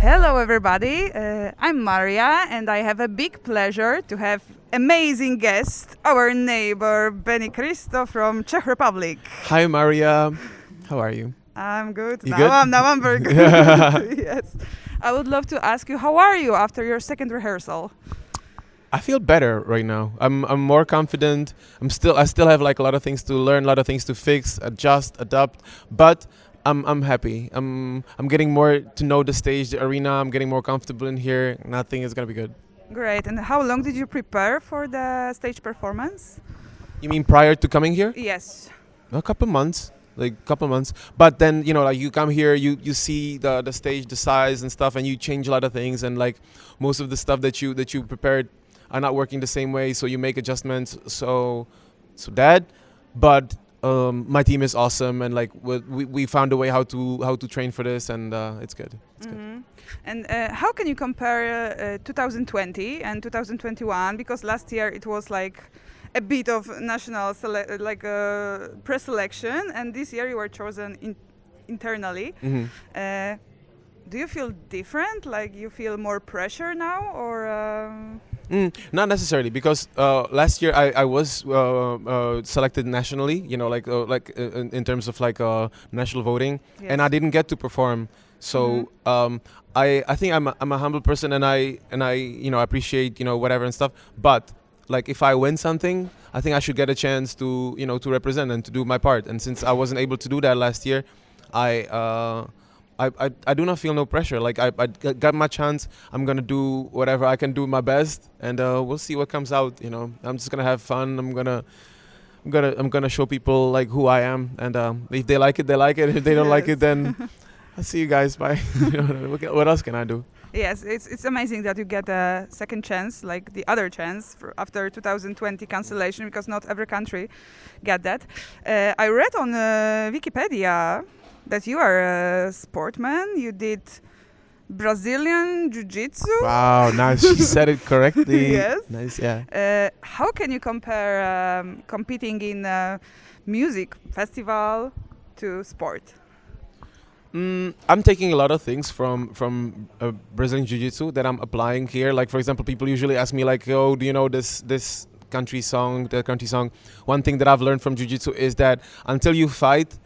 Hello, everybody. Uh, I'm Maria, and I have a big pleasure to have amazing guest, our neighbor Benny Christo from Czech Republic. Hi, Maria. How are you? I'm good. You now good? I'm now I'm very good. yes. I would love to ask you, how are you after your second rehearsal? I feel better right now. I'm I'm more confident. I'm still I still have like a lot of things to learn, a lot of things to fix, adjust, adapt, but I'm I'm happy. I'm I'm getting more to know the stage, the arena. I'm getting more comfortable in here. and I think it's gonna be good. Great. And how long did you prepare for the stage performance? You mean prior to coming here? Yes. A couple months, like a couple months. But then you know, like you come here, you you see the the stage, the size and stuff, and you change a lot of things. And like most of the stuff that you that you prepared are not working the same way, so you make adjustments. So so that, but. Um, my team is awesome, and like we, we found a way how to how to train for this, and uh, it's good. It's good. Mhm. And uh, how can you compare uh, 2020 and 2021? Because last year it was like a bit of national sele- like uh, pre-selection, and this year you were chosen in- internally. hmm Uh, do you feel different? Like you feel more pressure now, or? Um, Mm, not necessarily, because uh, last year I, I was uh, uh, selected nationally. You know, like uh, like uh, in, in terms of like uh, national voting, and I didn't get to perform. So um, I I think I'm a, I'm a humble person, and I and I you know appreciate you know whatever and stuff. But like if I win something, I think I should get a chance to you know to represent and to do my part. And since I wasn't able to do that last year, I. I, I, I do not feel no pressure. Like I got my chance. I'm gonna do whatever I can do my best, and uh, we'll see what comes out. You know, I'm just gonna have fun. I'm gonna, I'm gonna, I'm gonna show people like who I am, and um, if they like it, they like it. If they don't like it, then I'll see you guys. Bye. What else can I do? Yes, it's it's amazing that you get a second chance, like the other chance after 2020 cancellation, because not every country get that. Uh, I read on uh, Wikipedia that you are a sportman. You did Brazilian Jiu-Jitsu. Wow, nice. she said it correctly. Yes. Nice. Yeah. Uh, how can you compare um, competing in a music festival to sport? Mm, I'm taking a lot of things from from uh, Brazilian Jiu-Jitsu that I'm applying here. Like for example, people usually ask me like, "Oh, do you know this this country song, the country song?" One thing that I've learned from Jiu-Jitsu is that until you fight,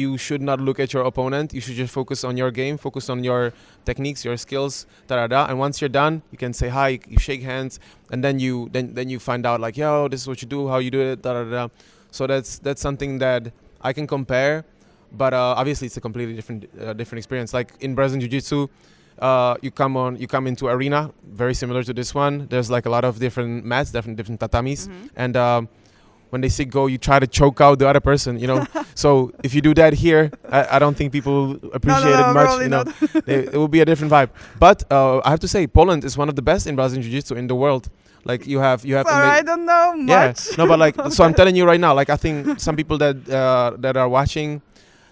you should not look at your opponent. You should just focus on your game, focus on your techniques, your skills, da da da. And once you're done, you can say hi, you shake hands, and then you then then you find out like, "Yo, this is what you do, how you do it, da da da." So that's that's something that I can compare but uh, obviously it's a completely different uh, different experience. Like in Brazilian Jiu-Jitsu, uh, you come on, you come into arena, very similar to this one. There's like a lot of different mats, different different tatamis, Mhm. and um, when they say go, you try to choke out the other person. You know, so if you do that here, I, I don't think people appreciate no, it much. you know, they, it will be a different vibe. But uh, I have to say, Poland is one of the best in Brazilian Jiu-Jitsu in the world. Like you have, you have. Sorry, I don't know yeah much. no but like so i'm telling you right now like i think some people that uh, that are watching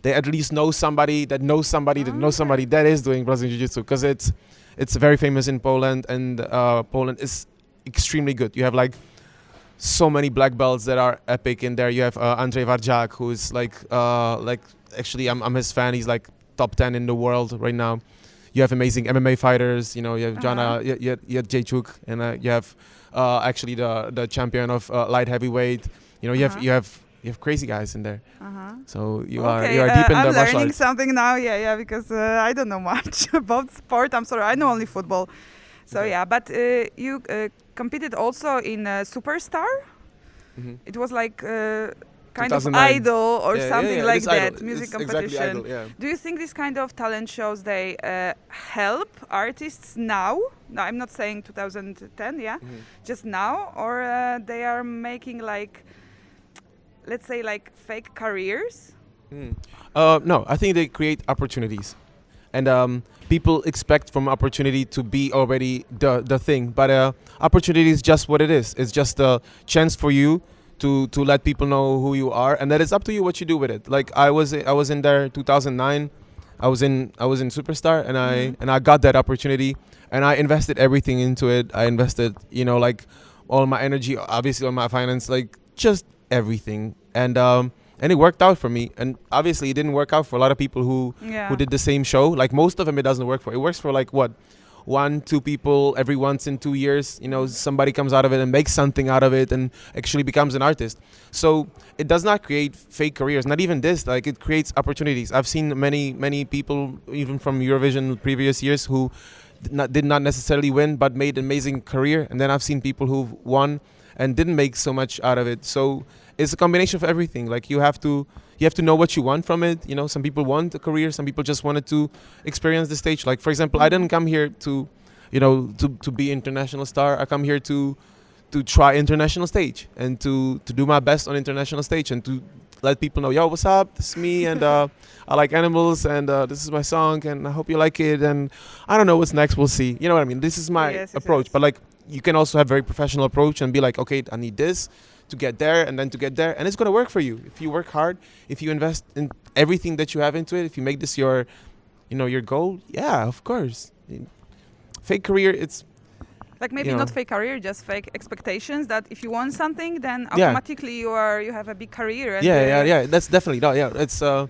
they at least know somebody that knows somebody that knows somebody that is doing brazilian jiu-jitsu because it's it's very famous in poland and uh, poland is extremely good you have like so many black belts that are epic in there you have uh, andrei varjak who's like uh, like actually I'm, I'm his fan he's like top 10 in the world right now you have amazing MMA fighters. You know, you have Jana, Uh-huh. you, you, have- you have Jay Chuk, and uh, you have uh, actually the the champion of uh, light heavyweight. You know, you have Uh-huh. you have you have crazy guys in there. Uh-huh. So you are you are uh, deep in I'm the martial learning something now. Yeah, yeah, because uh, I don't know much about sport. I'm sorry, I know only football. So Okay. yeah, but uh, you uh, competed also in uh, Superstar. Mhm. It was like uh, kind of idol or Yeah, yeah, something yeah, like it's that, idol. music It's competition. Exactly idol, yeah. Do you think these kind of talent shows they uh, help artists now? No, I'm not saying 2010, yeah, Mhm. just now, or uh, they are making like, let's say, like fake careers. Mm. Uh, no, I think they create opportunities, and um, people expect from opportunity to be already the the thing. But uh, opportunity is just what it is. It's just a chance for you to to let people know who you are, and that it's up to you what you do with it. Like I was I was in there 2009. I was in I was in Superstar, and I Mhm. and I got that opportunity, and I invested everything into it. I invested, you know, like all my energy, obviously, all my finance, like just everything. And um, and it worked out for me. And obviously, it didn't work out for a lot of people who Yeah. who did the same show. Like most of them, it doesn't work for. It works for like what, one, two people every once in two years. You know, somebody comes out of it and makes something out of it and actually becomes an artist. So it does not create fake careers. Not even this. Like it creates opportunities. I've seen many, many people, even from Eurovision previous years, who did not, did not necessarily win but made an amazing career. And then I've seen people who've won and didn't make so much out of it. So it's a combination of everything. Like you have to you have to know what you want from it. You know, some people want a career, some people just wanted to experience the stage. Like for example, I didn't come here to, you know, to, to be international star. I come here to to try international stage and to to do my best on international stage and to let people know, yo, what's up? This is me and uh, I like animals and uh, this is my song and I hope you like it and I don't know what's next. We'll see. You know what I mean? This is my Yes, approach. But like you can also have very professional approach and be like, okay, I need this to get there and then to get there and it's going to work for you if you work hard if you invest in everything that you have into it if you make this your you know your goal yeah of course fake career it's like maybe you not fake career, just fake expectations. That if you want something, then Yeah. automatically you are you have a big career. Yeah yeah yeah that's definitely no yeah it's uh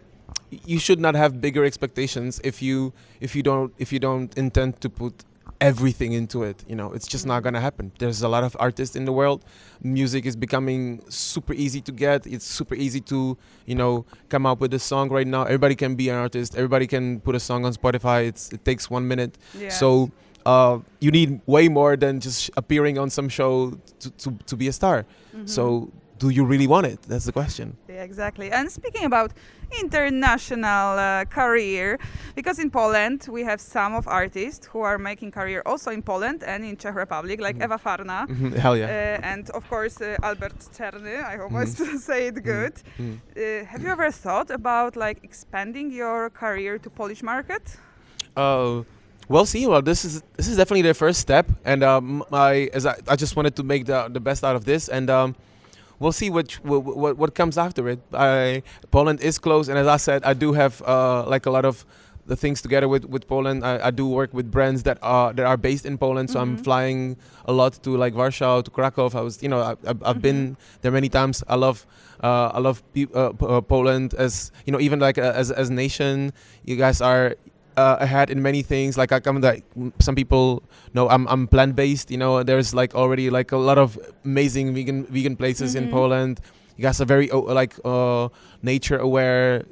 you should not have bigger expectations if you if you don't if you don't intend to put everything into it you know? It's just not gonna happen. There's a lot of artists in the world. Music is becoming super easy to get. It's super easy to you know come up with a song right now. Everybody can be an artist. Everybody can put a song on spotify. It's it takes one minute. Yes. so uh, you need way more than just appearing on some show to, to, to be a star. Mhm. so do you really want it that's the question Yeah, exactly. And speaking about international uh, career, because in Poland we have some of artists who are making career also in Poland and in Czech Republic, like Mhm. Eva Farna. Mhm, hell yeah Uh, and of course, uh, Albert Czerny. I hope I Mhm. say it good. Mhm. Uh, have you ever thought about like expanding your career to Polish market? Uh, well, see, well, this is this is definitely the first step, and um, I as I, I just wanted to make the the best out of this, and um, we'll see what what what, comes after it. I Poland is close, and as I said, I do have uh, like a lot of the things together with with Poland. I, I do work with brands that are that are based in Poland, so I'm Mhm. flying a lot to like Warsaw, to Krakow. I was, you know, I, I've, I've been there many times. I love. Uh, I love uh, uh, Poland as you know, even like uh, as as a nation, you guys are uh, ahead in many things. Like I come like some people know I'm I'm plant based. You know, there's like already like a lot of amazing vegan vegan places in Mhm. Poland. You guys are very like uh, nature aware,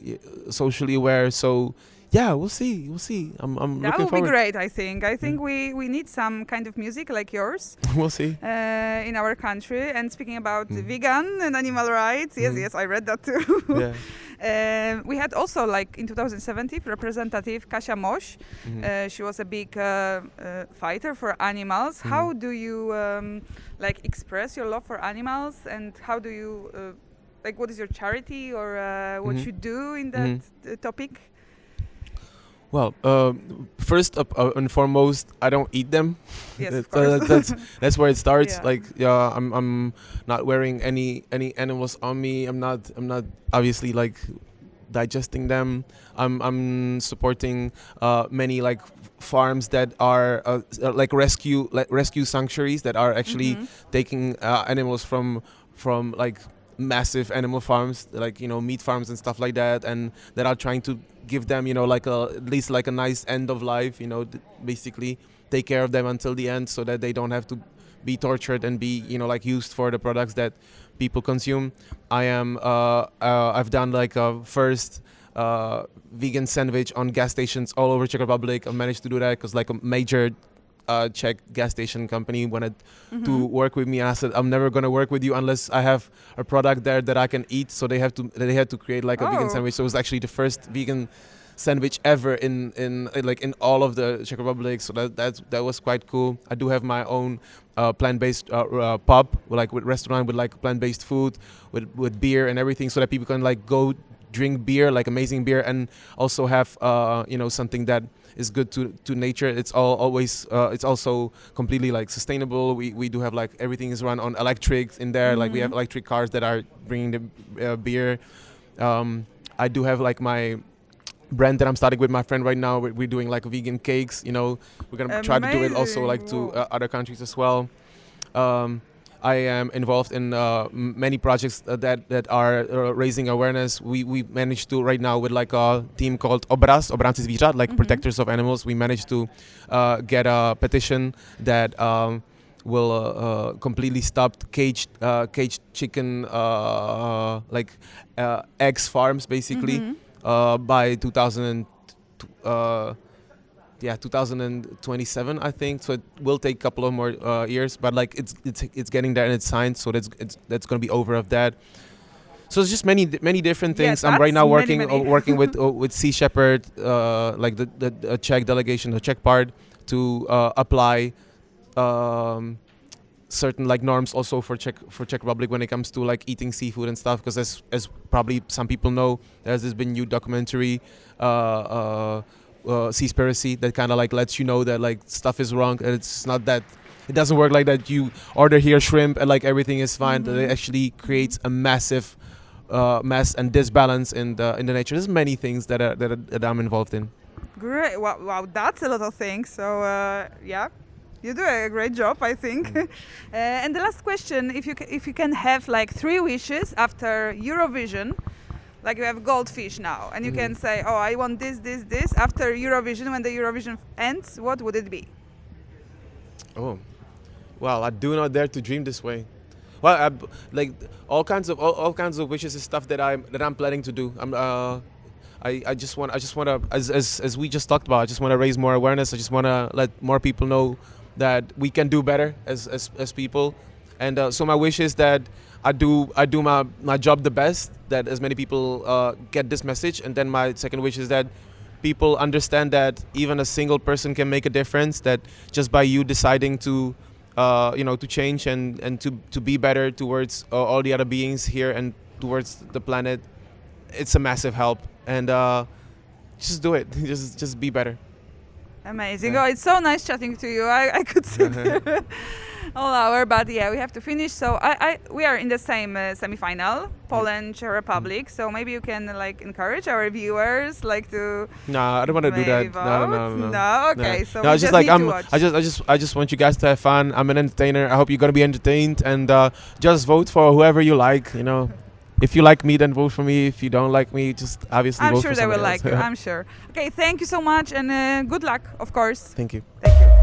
socially aware. So yeah, we'll see. We'll see. I'm I'm that looking would be great. I think. I think we we need some kind of music like yours. we'll see. uh, in our country. And speaking about Mm. vegan and animal rights, yes, Mm. yes, I read that too. yeah. Uh, we had also, like in 2017, representative Kasia Moś. Mhm. Uh, she was a big uh, uh, fighter for animals. Mhm. How do you um, like express your love for animals, and how do you uh, like what is your charity or uh, what Mhm. you do in that Mhm. uh, topic? Well, uh, first up uh, and foremost, I don't eat them. Yes, of That- course. that's that's where it starts. Yeah. Like, yeah, I'm I'm not wearing any any animals on me. I'm not I'm not obviously like digesting them. I'm I'm supporting uh, many like farms that are uh, uh, like rescue like rescue sanctuaries that are actually Mhm. taking uh, animals from from like massive animal farms like you know meat farms and stuff like that and that are trying to give them you know like a at least like a nice end of life you know basically take care of them until the end so that they don't have to be tortured and be you know like used for the products that people consume i am uh, uh i've done like a first uh, vegan sandwich on gas stations all over Czech Republic. I managed to do that because like a major uh, Czech gas station company wanted to Mhm. work with me, and I said I'm never gonna work with you unless I have a product there that I can eat. So they have to they had to create like a vegan Oh. sandwich. So it was actually the first vegan sandwich ever in in like in all of the Czech Republic. So that that that was quite cool. I do have my own uh, plant-based uh, uh, pub, like with restaurant with like plant-based food, with with beer and everything, so that people can like go drink beer, like amazing beer, and also have uh, you know something that is good to to nature. It's all always uh, it's also completely like sustainable. We we do have like everything is run on electric in there. Like we have Mhm. electric cars that are bringing the uh, beer. Um, I do have like my brand that I'm starting with my friend right now. We're, we're doing like vegan cakes. You know, we're gonna try to do it also like to uh, other countries as well. Um, I am involved in uh, many projects uh, that that are uh, raising awareness. We we managed to right now with like a team called Obras Obranci Zvířat, like Mhm. protectors of animals. We managed to uh, get a petition that um, will uh, uh, completely stop caged uh, caged chicken uh, like uh, eggs farms basically Mhm. uh, by 2000 and, uh, yeah 2027 I think. So it will take a couple of more uh, years but like it's it's it's getting there and it's signed so that's it's that's going to be over of that. So it's just many many different things. I'm right now working many. uh, working with uh, with Sea Shepherd uh, like the, the the Czech delegation the Czech part to uh, apply um, certain like norms also for Czech for Czech Republic when it comes to like eating seafood and stuff because as as probably some people know there's this been new documentary uh, uh, uh, Seaspiracy that kind of like lets you know that like stuff is wrong and it's not that it doesn't work like that you order here shrimp and like everything is fine that it Mhm. actually creates a massive uh, mess and disbalance in the in the nature there's many things that are, that, are, that I'm involved in Great. Wow, wow, that's a lot of things. So uh, yeah, you do a great job, I think. Mm. uh, and the last question: if you ca- if you can have like three wishes after Eurovision, like you have goldfish now, and you Mhm. can say, "Oh, I want this, this, this." After Eurovision, when the Eurovision ends, what would it be? Oh, well, I do not dare to dream this way. Well, I, like all kinds of all, all kinds of wishes is stuff that I'm that I'm planning to do. I'm uh, I, I just want I just want to as, as as we just talked about. I just want to raise more awareness. I just want to let more people know that we can do better as as, as people. And uh, so my wish is that I do I do my, my job the best. That as many people uh, get this message. And then my second wish is that people understand that even a single person can make a difference. That just by you deciding to, uh, you know, to change and and to to be better towards uh, all the other beings here and towards the planet, it's a massive help. And uh, just do it. just just be better. Amazing. Yeah. Oh, it's so nice chatting to you. I, I could sit here all hour, but yeah, we have to finish. So I, I we are in the same uh, semi-final, Poland, Czech Republic. So maybe you can like encourage our viewers, like to Nah, I don't want to do that. No, no, no, no. No? Okay, No. so no, we just just like I'm. I just, I just, I just want you guys to have fun. I'm an entertainer. I hope you're gonna be entertained and uh, just vote for whoever you like. You know, if you like me, then vote for me. If you don't like me, just obviously I'm vote sure for they will somebody like you. I'm sure. Okay, thank you so much and uh, good luck, of course. Thank you. Thank you.